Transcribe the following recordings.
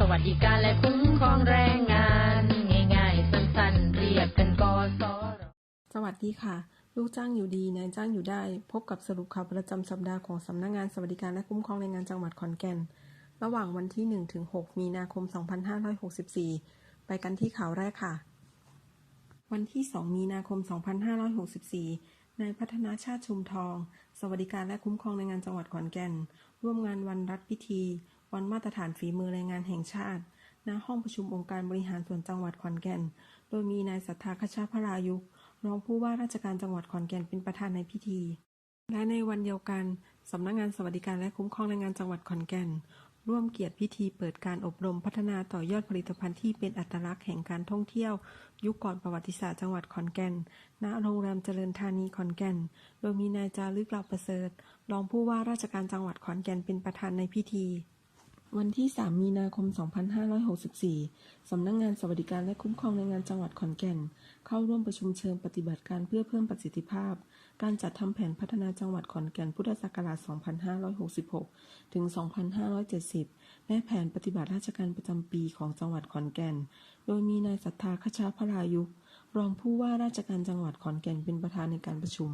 สวัสดิการและคุ้มครองแรงงาน ง่ายๆ สั้นๆ เรียกกันกสรสวัสดีค่ะ ลูกจ้างอยู่ดีนายจ้างอยู่ได้ พบกับสรุปข่าวประจำสัปดาห์ของสำนักงานสวัสดิการและคุ้มครองแรงงานจังหวัดขอนแก่น ระหว่างวันที่ 1 ถึง 6 มีนาคม 2564 ไปกันที่ข่าวแรกค่ะ วันที่ 2 มีนาคม 2564 นายพัฒนาชาติชุมทอง สวัสดิการและคุ้มครองแรงงานจังหวัดขอนแก่น ร่วมงานวันรัฐพิธี วันมาตรฐานฝีมือแรงงานแห่งชาติ ณ ห้องประชุมองค์การบริหารส่วนจังหวัดขอนแก่น โดยมีนายสัทธาคชาพรายุรองผู้ว่าราชการจังหวัดขอนแก่นเป็นประธานในพิธี และในวันเดียวกันสำนักงานสวัสดิการและคุ้มครองแรงงานจังหวัดขอนแก่น ร่วมเกียรติพิธีเปิดการอบรมพัฒนาต่อยอดผลิตภัณฑ์ที่เป็นอัตลักษณ์แห่งการท่องเที่ยว ยุคก่อนประวัติศาสตร์จังหวัดขอนแก่น ณ โรงแรมเจริญธานีขอนแก่น โดยมีนายจารึกเหล่าประเสริฐ รองผู้ว่าราชการจังหวัดขอนแก่นเป็นประธานในพิธี วันที่ 3 มีนาคม 2564 สำนักงานสวัสดิการและคุ้มครองแรงงานจังหวัดขอนแก่น เข้าร่วมประชุมเชิงปฏิบัติการเพื่อเพิ่มประสิทธิภาพ การจัดทำแผนพัฒนาจังหวัดขอนแก่นพุทธศักราช 2566 ถึง 2570 และแผนปฏิบัติราชการประจำปีของจังหวัดขอนแก่น โดยมีนายศรัทธาคชาพรายุรองผู้ว่าราชการจังหวัดขอนแก่นเป็นประธานในการประชุม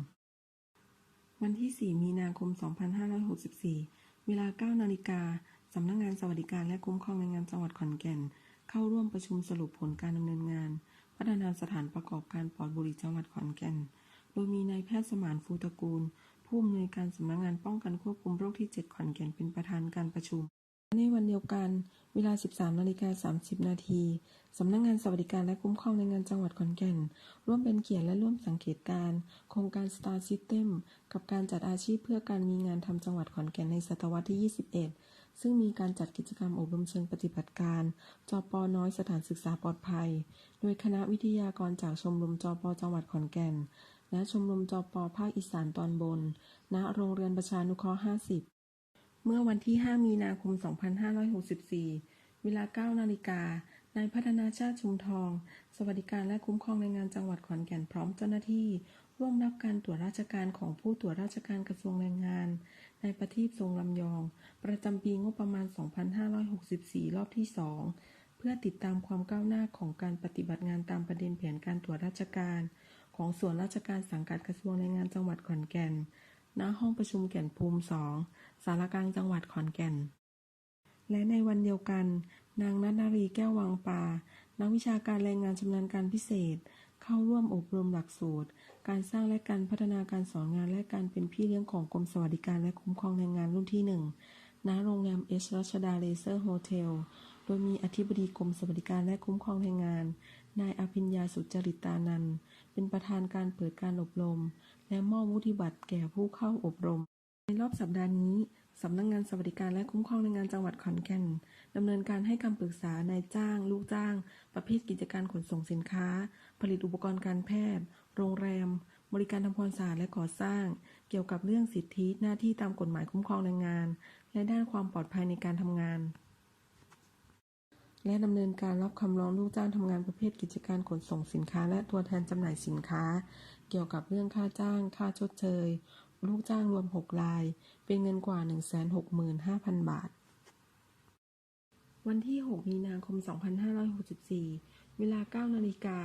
วันที่ 4 มีนาคม 2564 เวลา 9 นาฬิกา สำนักงานสวัสดิการและคุ้มครองแรงงานจังหวัดขอนแก่น เข้าร่วมประชุมสรุปผลการดำเนินงาน พัฒนาสถานประกอบการปลอดบุหรี่จังหวัดขอนแก่น โดยมีนายแพทย์สมานฟูตระกูล ผู้อำนวยการสำนักงานป้องกันควบคุมโรคที่ 7 ขอนแก่นเป็นประธานการประชุม ในวันเดียวกัน เวลา 13นาฬิกา30 นาทีสำนักงานสวัสดิการและคุ้มครองแรงงานจังหวัดขอนแก่น ร่วมเป็นเกียรติและร่วมสังเกตการ โครงการ Star System กับการจัดอาชีพเพื่อการมีงานทำจังหวัดขอนแก่นในศตวรรษที่ 21 ซึ่งมีการจัดกิจกรรมอบรมเชิงปฏิบัติการจปน้อยสถานศึกษาปลอดภัย โดยคณะวิทยากรจากชมรมจปจังหวัดขอนแก่น และชมรมจปภาคอีสานตอนบน ณ โรงเรียนประชานุเคราะห์ 50 เมื่อวันที่ 5 มีนาคม 2564 เวลา 9 นาฬิกานายพัฒนาชาติชุมทอง สวัสดิการและคุ้มครองแรงงานจังหวัดขอนแก่นพร้อมเจ้าหน้าที่ ร่วมรับการตรวจราชการของผู้ตรวจราชการกระทรวงแรงงาน นายประทีปทรงลำยอง ประจำปีงบประมาณ 2564 รอบที่ 2 เพื่อติดตามความก้าวหน้าของการปฏิบัติงานตามประเด็นแผนการตรวจราชการ ของส่วนราชการสังกัดกระทรวงแรงงานจังหวัดขอนแก่น ณ ห้องประชุมแก่นภูมิ 2 สารกลางจังหวัดขอนแก่น และในวันเดียวกัน นางนัทนารีแก้ววังปา นักวิชาการแรงงานชำนาญการพิเศษ เข้าร่วมอบรมหลักสูตร การสร้างและการพัฒนาการสอนงานและการเป็นพี่เลี้ยงของกรมสวัสดิการและคุ้มครองแรงงานรุ่นที่ 1 ณ โรงแรมเอชรัชดาเลเซอร์โฮเทล โดยมีอธิบดีกรมสวัสดิการและคุ้มครองแรงงาน นายอภิญญาสุจริตานันเป็นประธานการเปิดการอบรม และมอบวุฒิบัตรแก่ผู้เข้าอบรม ในรอบสัปดาห์นี้สำนักงานสวัสดิการและคุ้มครองแรงงานจังหวัดขอนแก่นดำเนินการให้คำปรึกษานายจ้าง ลูกจ้าง ประเภทกิจการขนส่งสินค้า ผลิตอุปกรณ์การแพทย์ โรงแรม บริการทำความสะอาดและก่อสร้าง เกี่ยวกับเรื่องสิทธิหน้าที่ตามกฎหมายคุ้มครองแรงงาน และด้านความปลอดภัยในการทำงาน และดำเนินการรับคำร้องลูกจ้างทำงานประเภทกิจการขนส่งสินค้า และตัวแทนจำหน่ายสินค้า เกี่ยวกับเรื่องค่าจ้าง ค่าชดเชย ลูกจ้างรวม 6 ราย เป็นเงินกว่า 165,000 บาทวันที่ 6 มีนาคม 2564 เวลา 9 นาฬิกา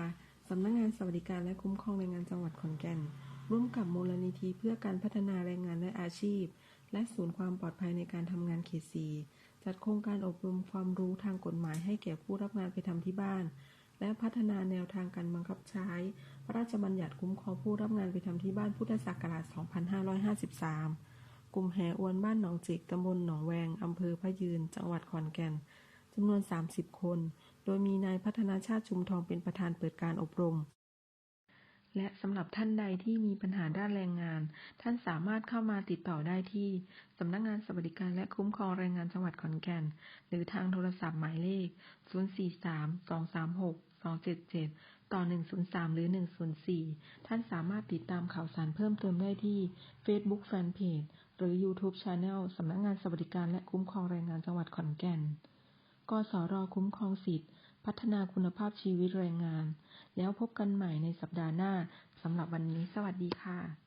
สำนักงานสวัสดิการและคุ้มครองแรงงานจังหวัดขอนแก่น ร่วมกับมูลนิธิเพื่อการพัฒนาแรงงานและอาชีพ และศูนย์ความปลอดภัยในการทำงานเขต4จัดโครงการอบรมความรู้ทางกฎหมายให้แก่ผู้รับงานไปทำที่บ้าน และพัฒนาแนวทางการบังคับใช้ พระราชบัญญัติคุ้มครองผู้รับงานไปทำที่บ้านพุทธศักราช 2553 กลุ่มแหอวนบ้านหนองจิกตำบลหนองแวงอำเภอพะยืน จังหวัดขอนแก่นจำนวน 30 คน โดยมีนายพัฒนาชาติชุมทองเป็นประธานเปิดการอบรม และสำหรับท่านใดที่มีปัญหาด้านแรงงาน ท่านสามารถเข้ามาติดต่อได้ที่ สำนักงานสวัสดิการและคุ้มครองแรงงานจังหวัดขอนแก่น หรือทางโทรศัพท์หมายเลข 043-236-277 ต่อ 103 หรือ 104 ท่านสามารถติดตามข่าวสารเพิ่มเติมได้ที่ Facebook Fanpage หรือ YouTube Channel สำนักงานสวัสดิการและคุ้มครองแรงงานจังหวัดขอนแก่น กสรคุ้มครองสิทธิพัฒนาคุณภาพชีวิตแรงงาน แล้วพบกันใหม่ในสัปดาห์หน้าสำหรับวันนี้ สวัสดีค่ะ